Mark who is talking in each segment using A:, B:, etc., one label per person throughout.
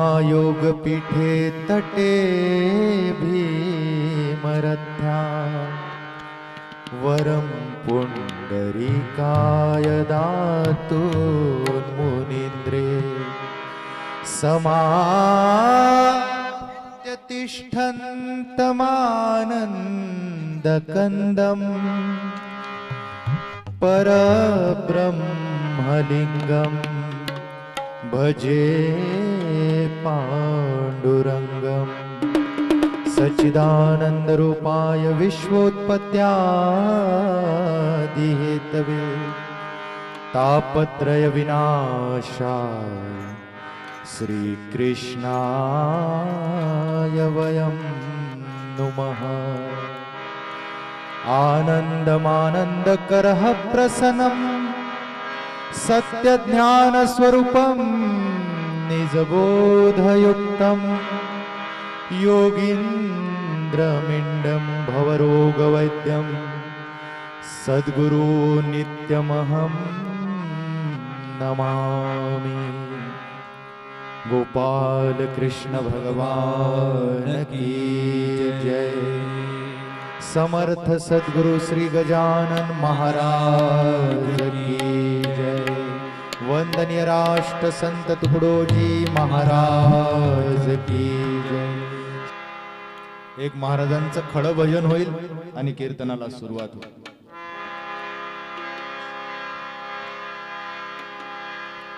A: महायोगपीठे तटे भीमरथ्या वरं पुण्डरीकाय दातुन्मुनीन्द्रे समात्यतिष्ठन्तमानन्दकन्दम् परब्रह्मलिङ्गं भजे पाण्डुरङ्गम्। सच्चिदानन्दरूपाय विश्वोत्पत्त्यादिहेतवे। तापत्रयविनाशाय श्रीकृष्णाय वयं नुमः। आनन्दमानन्दकरः प्रसन्नं सत्यज्ञानस्वरूपं निजबोधयुक्तं योगीन्द्रमिण्डं भवरोगवैद्यं सद्गुरु नित्यमहं नमामि गोपाल कृष्ण भगवान की जय समर्थ सद्गुरु श्री गजानन महाराज की वंदनीय राष्ट्र संत तुकडोजी महाराज की जय. एक महाराजांचं खडं भजन होईल आणि कीर्तनाला सुरुवात होईल.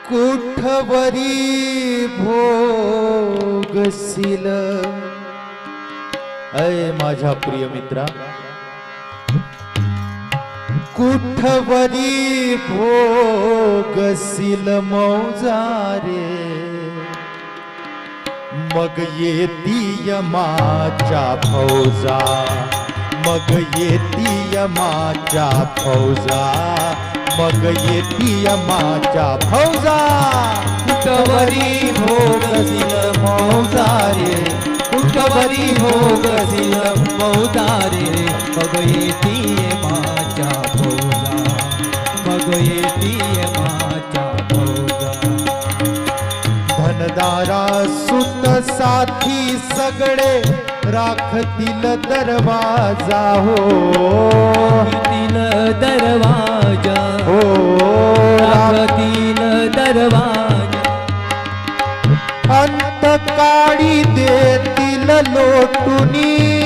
A: कुठवरी भोगसिल? अय माझ्या प्रिय मित्रा कुठवरी भोगसिल मौजारे? मग येती यमाच्या फौजा मग येती यमाच्या फौजा मग येती यमाच्या फौजा. कुठवरी भोगसिल मौजारे
B: कुठवरी भोगसिल मौजारे मग येती यमा
A: धनदारा सुत साथी सगळे राखतील दरवाजा हो.
B: राखतील दरवाजा.
A: हो. राख-
B: राखतील दरवाजा.
A: अंत काळी देतील लोटुनी.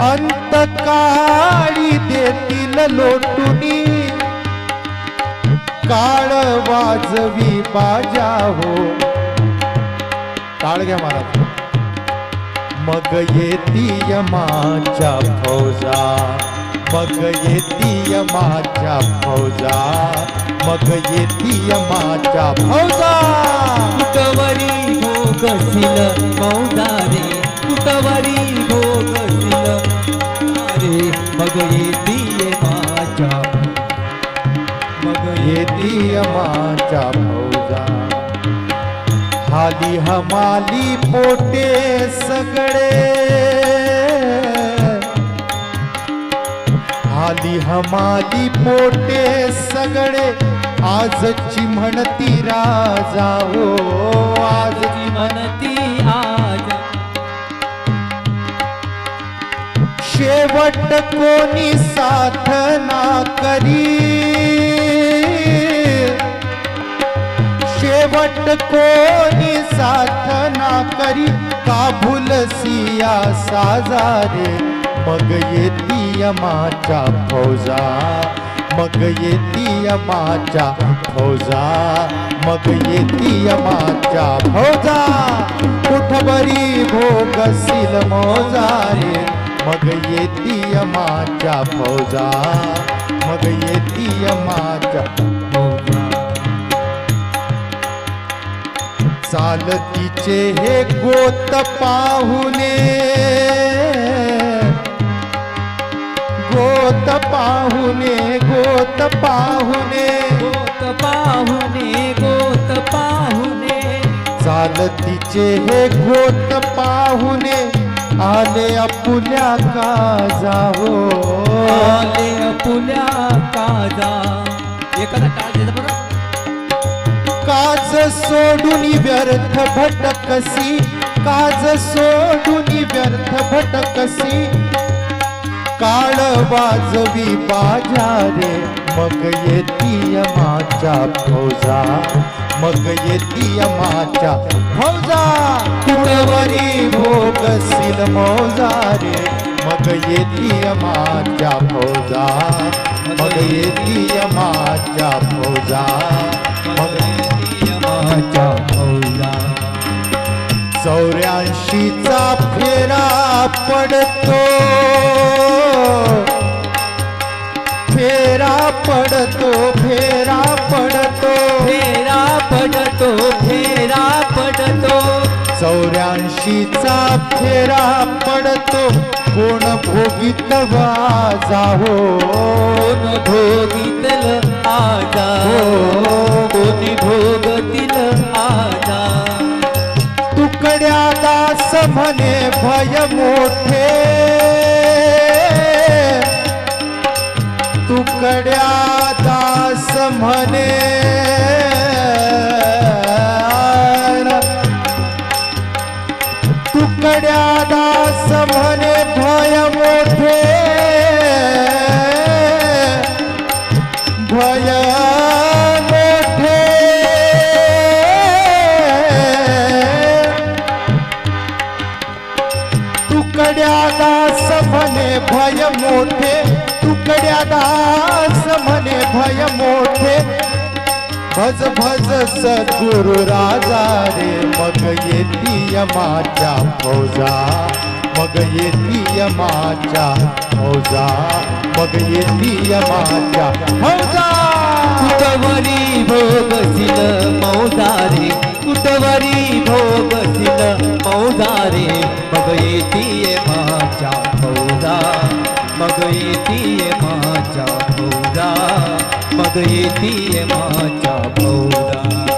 A: अंत काळी लोटुनी. काळ वाजवी बाजा हो काळ घ्या मला. मग येती यमाच्या फौजा. मग येती यमाच्या फौजा. मग येती यमाच्या फौजा.
B: कुटवरी हो
A: गसिल यमाच्या फौजा. हाली हमाली पोटे सगळे. हाली हमाली पोटे सगळे. आजची म्हणती राजा हो
B: आजची म्हणती आज
A: शेवट कोणी साधना करी? शेवट कोणी साधना करी? काबुल सिया साजारे मग येती यमाच्या फौजा. मग येती यमाच्या फौजा. मग येती यमाच्या फौजा. कुठबरी भोगसील मोजारे मग येती यमाच्या फौजा. मग येती यमाच्या चालतीचे हे गोत पाहुने गोत पाहुने गोत पाहुने
B: गोत पाहुणे गोत पाहुणे.
A: चालतीचे हे गोत पाहुने आले आपुल्या काजा हो
B: आले पुल्या काजा. एखादा टाळ देता बरं.
A: काज सोडून व्यर्थ भटकसी काज सोडून व्यर्थ भटकसी. काळ वाजवी बाजारे मग येती माझ्या फौजा मग येती माझ्या फौजा. कुणवरी भोगशील मौजारे मग येती माझ्या फौजा मग येती माझ्या पडतो. फेरा पडतो फेरा पडतो.
B: फेरा पडतो फेरा पडतो.
A: चौऱ्याऐंशीचा फेरा पडतो. कोण भोगीत जाहो
B: कोण भोगीतल आजा
A: हो.
B: कोणी भोगतील
A: म्हणे भय मोठे. तुकड्या दास म्हणे तुकड्या दास म्हणे भय मोठे. भय दास म्हणे भय मोठे. भज भज सद्गुरु राजा रे मग येती यमाच्या फौजा. मग येती यमाच्या फौजा. मग येती यमाच्या फौजा.
B: कुटवरी भोगसिल मौजारे कुटवरी भोगसिल मौजारे मग येती यमाच्या फौजा. मग येतीये माझ्या भौरा मग येतीये माझ्या भौरा